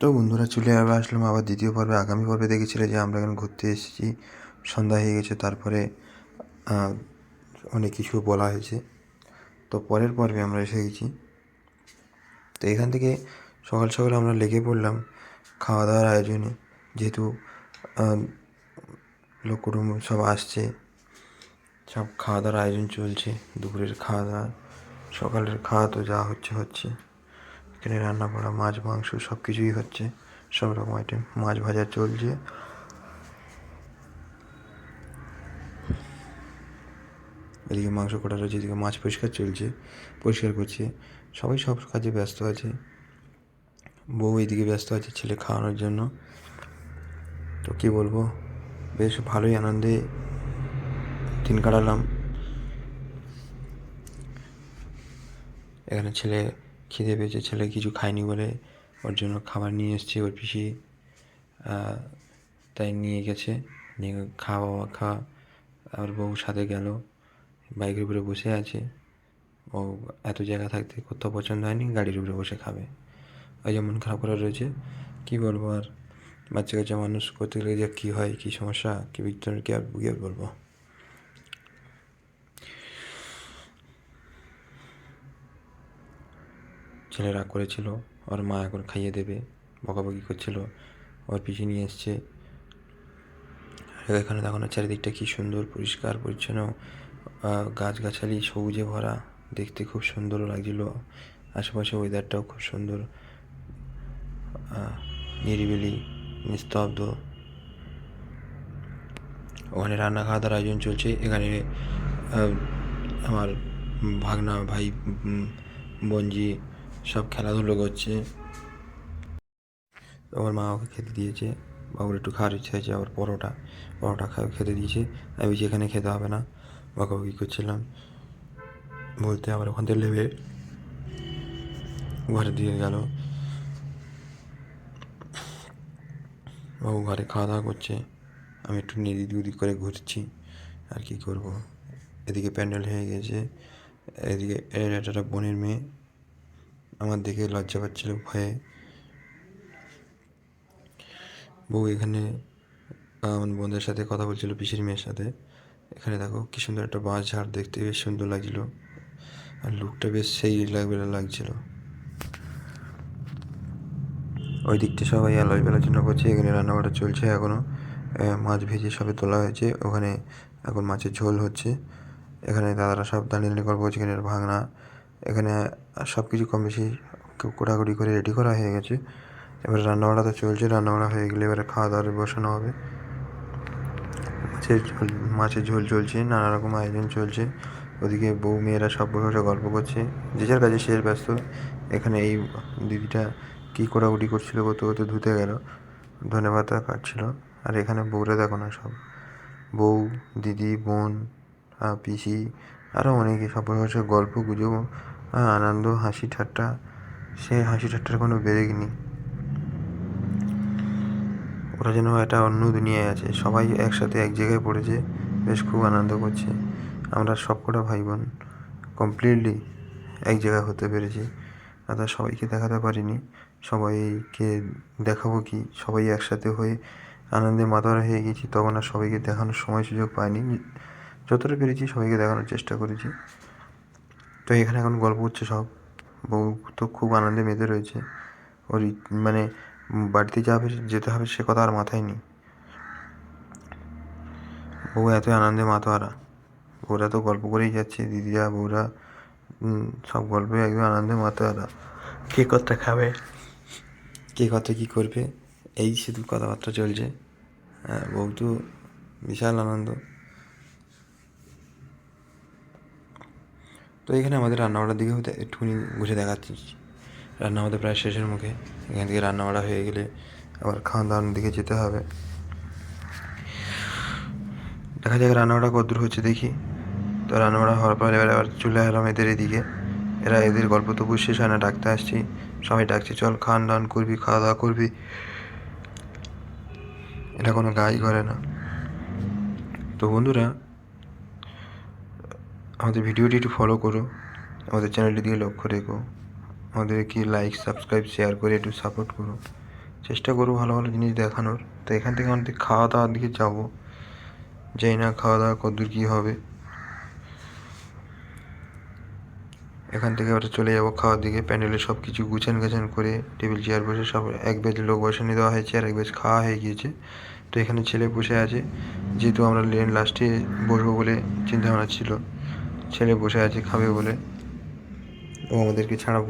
তো বন্ধুরা চলে আবার আসলাম আবার দ্বিতীয় পর্বে। আগামী পর্বে দেখেছিলে যে আমরা এখন ঘুরতে এসেছি, সন্ধ্যা হয়ে গেছে, তারপরে অনেক কিছু বলা হয়েছে। তো পরের পর্বে আমরা এসে গেছি। তো এখান থেকে সকাল সকাল আমরা লেগে পড়লাম খাওয়া দাওয়ার আয়োজনে। যেহেতু লোক কুটুম্ব সব আসছে, সব খাওয়া দাওয়ার আয়োজন চলছে, দুপুরের খাওয়া দাওয়া, সকালের খাওয়া তো যা হচ্ছে হচ্ছে। এখানে রান্না করা মাছ, মাংস সব কিছুই হচ্ছে। সব রকম আইটেম মাছ ভাজা চলছে। এদিকে মাংস কাটা রয়েছে এদিকে মাছ পরিষ্কার চলছে, পরিষ্কার করছে। সবাই সব কাজে ব্যস্ত আছে। বউ এদিকে ব্যস্ত আছে ছেলে খাওয়ানোর জন্য। তো কী বলব? বেশ ভালোই আনন্দে দিন কাটালাম। এখানে ছেলে খিদে পেয়েছে, ছেলে কিছু খায়নি বলে ওর জন্য খাবার নিয়ে এসছে ওর পিসি তাই নিয়ে গেছে। নিয়ে খাওয়া খাওয়া আর বউ সাথে গেল, বাইকের উপরে বসে আছে। ও এত জায়গা থাকতে কোথাও পছন্দ হয়নি, গাড়ির উপরে বসে খাবে। ওই যে মন খারাপ করে রয়েছে, কী বলব আর? বাচ্চা কাচ্চা মানুষ করতে গেলে যে কী হয়, কী সমস্যা, কী বিজ্ঞান কী আর কী আর বলব? ছেলে রাগ করেছিল, ওর মা এখন খাইয়ে দেবে, বকাবকি করছিল, ওর পিছিয়ে নিয়ে এসছে। এখানে দেখো না চারিদিকটা কি সুন্দর, পরিষ্কার, পরিচ্ছন্ন গাছগাছালি, সবুজে ভরা, দেখতে খুব সুন্দরও লাগছিল। আশেপাশে ওয়েদারটাও খুব সুন্দর নিরিবিলি, নিস্তব্ধ। ওখানে রান্না খাওয়া দাওয়ার আয়োজন চলছে, এখানে আমার ভাগনা ভাই বোনজি সব খেলাধুলো করছে আমার মা ওকে খেতে দিয়েছে। বাবুর একটু খাওয়ার ইচ্ছা হয়েছে, আবার পরোটা। পরোটা খাওয়া খেতে দিয়েছে। আমি যেখানে খেতে হবে না। বকাবকি করছিলাম? বলতে আবার ওখান থেকে লেবে ঘরে দিয়ে গেল। বাবু ঘরে খাওয়া দাওয়া করছে। আমি একটু এদিক ওদিক করে ঘুরছি। আর কি করব? এদিকে প্যান্ডেল হয়ে গেছে। এদিকে এর একটা বোনের মেয়ে আমার দেখে লজ্জা পাচ্ছিল, ভয়ে। বউ এখানে আমার বোনদের সাথে কথা বলছিল, পিসির মেয়ের সাথে। এখানে দেখো, কি সুন্দর একটা বাঁশ ঝাড় দেখতে, বেশ সুন্দর লাগছিল। আর লুকটা বেশ সেই লাগবে লাগছিল। ওই দিকটা সবাই আলোয় আলোচনা করছে, এখানে রান্নাবাড়া চলছে এখনও মাছ ভেজে সবে তোলা হয়েছে, ওখানে এখন মাছের ঝোল হচ্ছে। এখানে দাদারা সব দাঁড়িয়ে দাঁড়িয়ে গল্প করছে, এখানে ভাঙনা। এখানে সব কিছু কম বেশি কোটাকুটি করে রেডি করা হয়ে গেছে। এবার রান্নাবাড়া তো চলছে, রান্নাবাড়া হয়ে গেলে এবারে খাওয়া দাওয়ার বসানো হবে। মাছের ঝোল মাছের ঝোল চলছে, নানা রকম আয়োজন চলছে। ওদিকে বউ মেয়েরা সব বসে গল্প করছে। যে যার কাজে সে ব্যস্ত। এখানে এই দিদিটা কী কোটাকুটি করছিল করতে করতে ধুতে গেল। ধনে পাতা কাটছিল। আর এখানে বউরা দেখো না সব। বউ, দিদি, বোন পিসি আরও অনেকে সব বসে বসে গল্প, গুজব আনন্দ, হাসি, ঠাট্টা। সে হাসি, ঠাট্টার কোনো ব্রেক নেই। ওরা যেন একটা অন্য দুনিয়ায় আছে। সবাই একসাথে এক জায়গায় পড়েছে। বেশ খুব আনন্দ করছে। আমরা সবকটা ভাই বোন কমপ্লিটলি এক জায়গায় হতে পেরেছি। তা সবাইকে দেখাতে পারিনি। সবাইকে দেখাবো কি? সবাই একসাথে হয়ে আনন্দে মাতোয়ারা হয়ে গেছি। তখন আর সবাইকে দেখানোর সময় সুযোগ পাইনি। যতটা পেরেছি সবাইকে দেখানোর চেষ্টা করেছি। তো এখানে এখন গল্প হচ্ছে সব। বউ তো খুব আনন্দে মেতে রয়েছে। ওর মানে বাড়িতে যাবে যেতে হবে সে কথা আর মাথায় নেই। বউ এত আনন্দে মাতোয়ারা। বউরা তো গল্প করেই যাচ্ছে। দিদিরা বউরা সব গল্পে একদম আনন্দে মাতোয়ারা। কে কথা খাবে? কে কথা কী করবে? এই শুধু কথাবার্তা চলছে। হ্যাঁ বউ তো বিশাল আনন্দ। তো এখানে আমাদের রান্নাবাড়ার দিকে হতে একটুখানি ঘুরে দেখাচ্ছি। রান্না আমাদের প্রায় শেষের মুখে। এখান থেকে রান্নাবাড়া হয়ে গেলে আবার খাওয়া দাওয়ার দিকে যেতে হবে। দেখা যাক রান্নাবাড়া কদ্দূর হচ্ছে দেখি। তো রান্নাবাড়া হওয়ার পর এবার আবার চলে এলাম এদের এদিকে। এরা এদের গল্প তো শেষ হয় না ডাকতে আসছি। সবাই ডাকছে, চল খান দান করবি খাওয়া দাওয়া করবি। এটা কোনো গাই করে না। তো বন্ধুরা আমাদের ভিডিওটি একটু ফলো করো। আমাদের চ্যানেলটি দিকে লক্ষ্য রেখো। আমাদেরকে লাইক সাবস্ক্রাইব শেয়ার করে একটু সাপোর্ট করো। চেষ্টা করব ভালো ভালো জিনিস দেখানোর। তো এখান থেকে আমাদের খাওয়া দাওয়ার দিকে যাব। জানি না খাওয়া দাওয়া কতদূর কী হবে। এখান থেকে এবার চলে যাব খাওয়ার দিকে। প্যান্ডেলে সব কিছু গুছান গাছান করে, টেবিল চেয়ার বসে সব এক বেজ লোক বসানো দেওয়া হয়েছে আর এক বেজ খাওয়া হয়ে গিয়েছে। তো এখানে ছেলে বসে আছে। যেহেতু আমরা লেন লাস্টে বসবো বলে চিন্তা ভাবনা ছিল। ছেলে বসে আছে খাবে বলে। ও আমাদেরকে ছাড়া